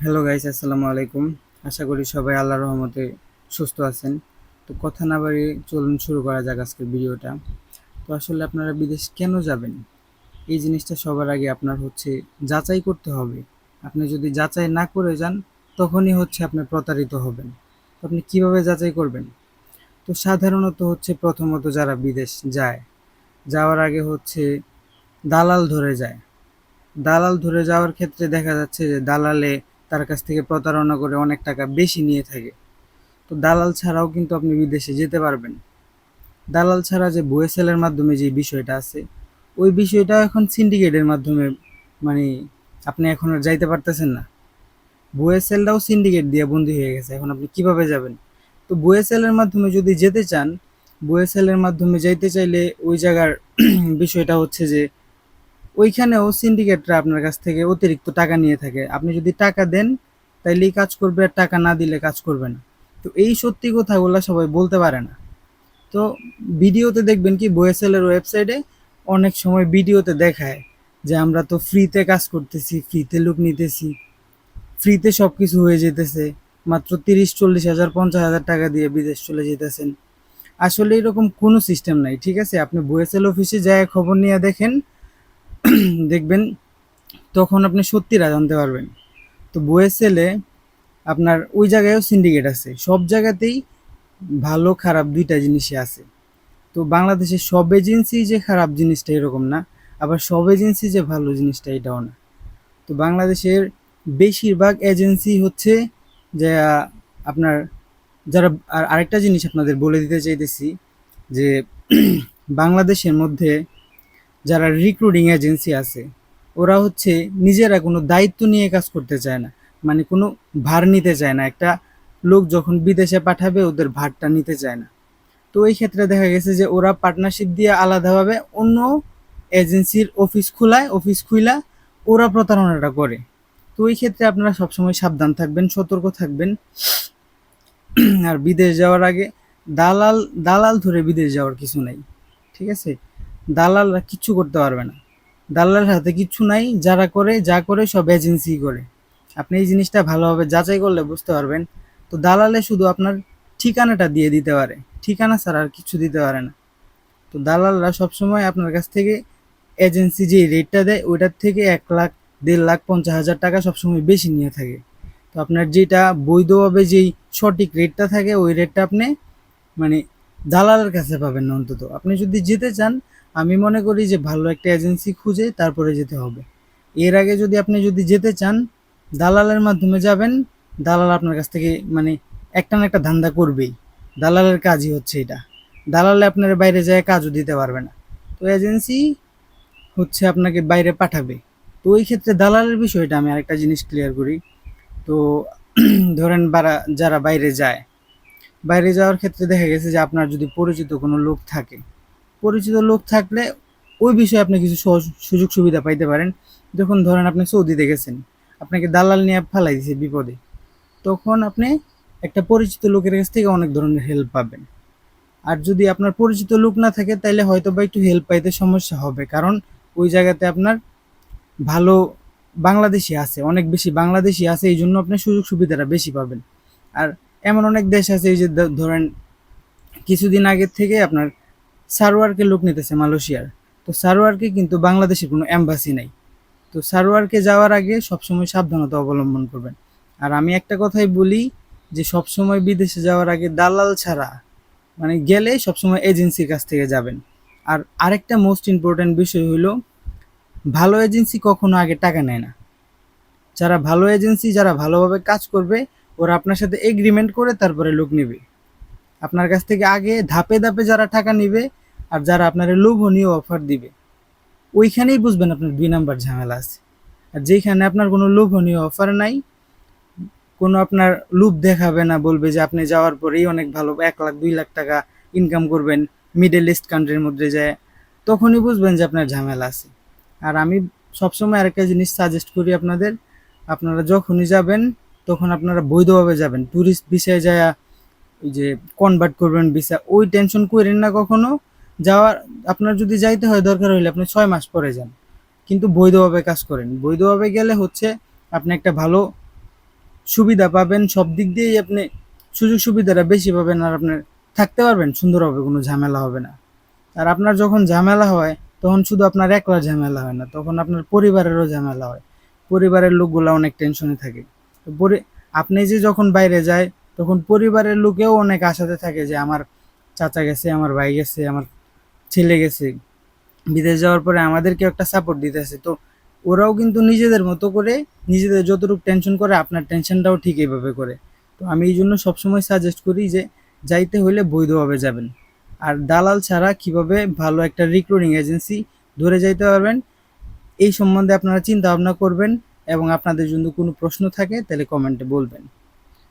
Hello guys আসসালামু আলাইকুম। আশা করি সবাই আল্লাহর রহমতে সুস্থ আছেন। তো কথা না বাড়িয়ে চলুন শুরু করা যাক আজকের ভিডিওটা। তো আসলে আপনারা বিদেশ কেন যাবেন? এই জিনিসটা সবার আগে আপনার হচ্ছে যাচাই করতে হবে। আপনি যদি যাচাই না করে যান, তখনই হচ্ছে আপনি প্রতারিত হবেন। আপনি কীভাবে যাচাই করবেন? তো সাধারণত হচ্ছে প্রথমত যারা বিদেশ যায়, যাওয়ার আগে হচ্ছে দালাল ধরে যায়। দালাল ধরে যাওয়ার ক্ষেত্রে দেখা যাচ্ছে যে দালালে তার কাছ থেকে প্রতারণা করে অনেক টাকা বেশি নিয়ে থাকে। তো দালাল ছাড়াও কিন্তু আপনি বিদেশে যেতে পারবেন। দালাল ছাড়া যে বুয়েসেলের মাধ্যমে যে বিষয়টা আছে, ওই বিষয়টা এখন সিন্ডিকেটের মাধ্যমে মানে আপনি এখন আর যাইতে পারতেছেন না। বুয়েসেলটাও সিন্ডিকেট দিয়ে বন্দি হয়ে গেছে, এখন আপনি কীভাবে যাবেন? তো বুয়েসেলের মাধ্যমে যদি যেতে চান বুয়েসেলের মাধ্যমে যাইতে চাইলে ওই জায়গার বিষয়টা হচ্ছে যে ওইখানেও সিন্ডিকেটরা আপনার কাছ থেকে অতিরিক্ত টাকা নিয়ে থাকে। আপনি যদি টাকা দেন, তাইলেই কাজ করবে আর টাকা না দিলে কাজ করবে না। তো এই সত্যি কথাগুলো সবাই বলতে পারে না। তো ভিডিওতে দেখবেন কি, বোয়েসেলের ওয়েবসাইটে অনেক সময় ভিডিওতে দেখায় যে আমরা তো ফ্রিতে কাজ করতেছি ফ্রিতে লুক নিতেছি ফ্রিতে সব কিছু হয়ে যেতেছে। মাত্র তিরিশ, চল্লিশ হাজার, পঞ্চাশ হাজার টাকা দিয়ে বিদেশ চলে যেতেছেন। আসলে এরকম কোনো সিস্টেম নাই, ঠিক আছে? আপনি বোয়েসেল অফিসে যায় খবর নিয়ে দেখেন দেখবেন, তখন আপনি সত্যিটা জানতে পারবেন। তো বুয়েসেলে আপনার ওই জায়গায়ও সিন্ডিকেট আছে। সব জায়গাতেই ভালো, খারাপ দুইটা জিনিসই আছে। তো বাংলাদেশের সব এজেন্সি যে খারাপ জিনিসটা এরকম না, আবার সব এজেন্সি যে ভালো জিনিসটা এটাও না। তো বাংলাদেশের বেশিরভাগ এজেন্সি হচ্ছে যে, আপনার যারা, আর আরেকটা জিনিস আপনাদের বলে দিতে চাইতেছি যে, বাংলাদেশের মধ্যে যারা রিক্রুটিং এজেন্সি আছে, ওরা হচ্ছে নিজেরা কোনো দায়িত্ব নিয়ে কাজ করতে চায় না। মানে কোনো ভার নিতে চায় না। একটা লোক যখন বিদেশে পাঠাবে, ওদের ভারটা নিতে চায় না। তো এই ক্ষেত্রে দেখা গেছে যে ওরা পার্টনারশিপ দিয়ে আলাদাভাবে অন্য এজেন্সির অফিস খোলায় অফিস খুইলা ওরা প্রতারণাটা করে। তো এই ক্ষেত্রে আপনারা সবসময় সাবধান থাকবেন, সতর্ক থাকবেন। আর বিদেশ যাওয়ার আগে দালাল দালাল ধরে বিদেশ যাওয়ার কিছু নাই। ঠিক আছে? দালালরা কিচ্ছু করতে পারবে না। দালালের হাতে কিচ্ছু নাই, যারা করে, যা করে, সব এজেন্সি করে। আপনি এই জিনিসটা ভালোভাবে যাচাই করলে বুঝতে পারবেন। তো দালালে শুধু আপনার ঠিকানাটা দিয়ে দিতে পারে। ঠিকানা ছাড়া আর কিছু দিতে পারে না। তো দালালরা সবসময় আপনার কাছ থেকে এজেন্সি যে রেটটা দেয়, ওইটার থেকে এক লাখ, দেড় লাখ, পঞ্চাশ হাজার টাকা সবসময় বেশি নিয়ে থাকে। তো আপনার যেটা বৈধভাবে যেই সঠিক রেটটা থাকে, ওই রেটটা আপনি মানে দালালের কাছে পাবেন না অন্তত। আপনি যদি যেতে চান আমি মনে করি যে ভালো একটা এজেন্সি খুঁজে তারপরে যেতে হবে। এর আগে যদি আপনি যদি যেতে চান, দালালের মাধ্যমে যাবেন, দালাল আপনার কাছ থেকে মানে একটা না একটা ধান্দা করবেই। দালালের কাজই হচ্ছে এটা। দালালে আপনার বাইরে যায় কাজও দিতে পারবে না। তো এজেন্সি হচ্ছে আপনাকে বাইরে পাঠাবে। তো ওই ক্ষেত্রে দালালের বিষয়টা আমি আরেকটা জিনিস ক্লিয়ার করি। তো ধরেন বারা, যারা বাইরে যায়, বাইরে যাওয়ার ক্ষেত্রে দেখা গেছে যে আপনার যদি পরিচিত কোনো লোক থাকে পরিচিত লোক থাকলে ওই বিষয়ে আপনি কিছু সুযোগ সুবিধা পাইতে পারেন। যখন ধরেন আপনি সৌদিতে গেছেন, আপনাকে দালাল নিয়ে ফালাই দিছে বিপদে, তখন আপনি একটা পরিচিত লোকের কাছ থেকে অনেক ধরনের হেল্প পাবেন। আর যদি আপনার পরিচিত লোক না থাকে তাহলে হয়তো বা একটু হেল্প পাইতে সমস্যা হবে, কারণ ওই জায়গাতে আপনার ভালো বাংলাদেশি আছে, অনেক বেশি বাংলাদেশি আছে, এই জন্য আপনি সুযোগ সুবিধাটা বেশি পাবেন। আর এমন অনেক দেশ আছে, এই যে ধরেন কিছুদিন আগের থেকে আপনার সারোয়ারকে লোক নিতেছে মালয়েশিয়ার। তো সারোয়ারকে কিন্তু বাংলাদেশের কোনো অ্যাম্বাসি নাই। তো সারোয়ারকে যাওয়ার আগে সবসময় সাবধানতা অবলম্বন করবেন। আর আমি একটা কথাই বলি যে, সবসময় বিদেশে যাওয়ার আগে দালাল ছাড়া মানে গেলে সবসময় এজেন্সির কাছ থেকে যাবেন। আর আরেকটা মোস্ট ইম্পর্ট্যান্ট বিষয় হলো ভালো এজেন্সি কখনো আগে টাকা নেয় না। যারা ভালো এজেন্সি যারা ভালোভাবে কাজ করবে, ওরা আপনার সাথে এগ্রিমেন্ট করে তারপরে লোক নেবে। আপনার কাছ থেকে আগে ধাপে ধাপে যারা টাকা নিবে আর যারা আপনার লোভনীয় অফার দিবে, ওইখানেই বুঝবেন আপনার দুই নাম্বার ঝামেলা আছে। আর যেখানে আপনার কোনো লোভনীয় অফার নাই, কোনো আপনার লোভ দেখাবে না, বলবে যে আপনি যাওয়ার পরেই অনেক ভালো, এক লাখ, দুই লাখ টাকা ইনকাম করবেন মিডল ইস্ট কান্ট্রির মধ্যে যায়, তখনই বুঝবেন যে আপনার ঝামেলা আছে। আর আমি সবসময় আরেকটা জিনিস সাজেস্ট করি আপনাদের, আপনারা যখনই যাবেন, তখন আপনারা বৈধভাবে যাবেন। ট্যুরিস্ট বিষয়ে যায় ওই যে কনভার্ট করবেন ভিসা ওই টেনশন করেন না কখনো। যাওয়ার, আপনার যদি যাইতে হয়, দরকার হইলে আপনি ছয় মাস পরে যান। কিন্তু বৈধভাবে কাজ করেন। বৈধভাবে গেলে হচ্ছে আপনি একটা ভালো সুবিধা পাবেন, সব দিক দিয়েই আপনি সুযোগ সুবিধাটা বেশি পাবেন আর আপনার থাকতে পারবেন, সুন্দরভাবে কোনো ঝামেলা হবে না। আর আপনার যখন ঝামেলা হয়, তখন শুধু আপনার একলা ঝামেলা হয় না, তখন আপনার পরিবারেরও ঝামেলা হয়। পরিবারের লোকগুলো অনেক টেনশনে থাকে। পরি- আপনি যে যখন বাইরে যায় তখন পরিবারের লোকেও অনেক আশাতে থাকে যে আমার চাচা গেছে, আমার ভাই গেছে, আমার ছেলে গেছে। বিদেশ যাওয়ার পরে আমাদেরকে একটা সাপোর্ট দিতেছে। তো ওরাও কিন্তু নিজেদের মতো করে নিজেদের যতটুকু টেনশন করে, আপনার টেনশনটাও ঠিক এইভাবে করে। তো আমি এই জন্য সবসময় সাজেস্ট করি যে যাইতে হলে বৈধভাবে যাবেন। আর দালাল ছাড়া কীভাবে ভালো একটা রিক্রুটিং এজেন্সি ধরে যাইতে পারবেন, এই সম্বন্ধে আপনারা চিন্তা ভাবনা করবেন এবং আপনাদের যদি কোনো প্রশ্ন থাকে, তাহলে কমেন্টে বলবেন।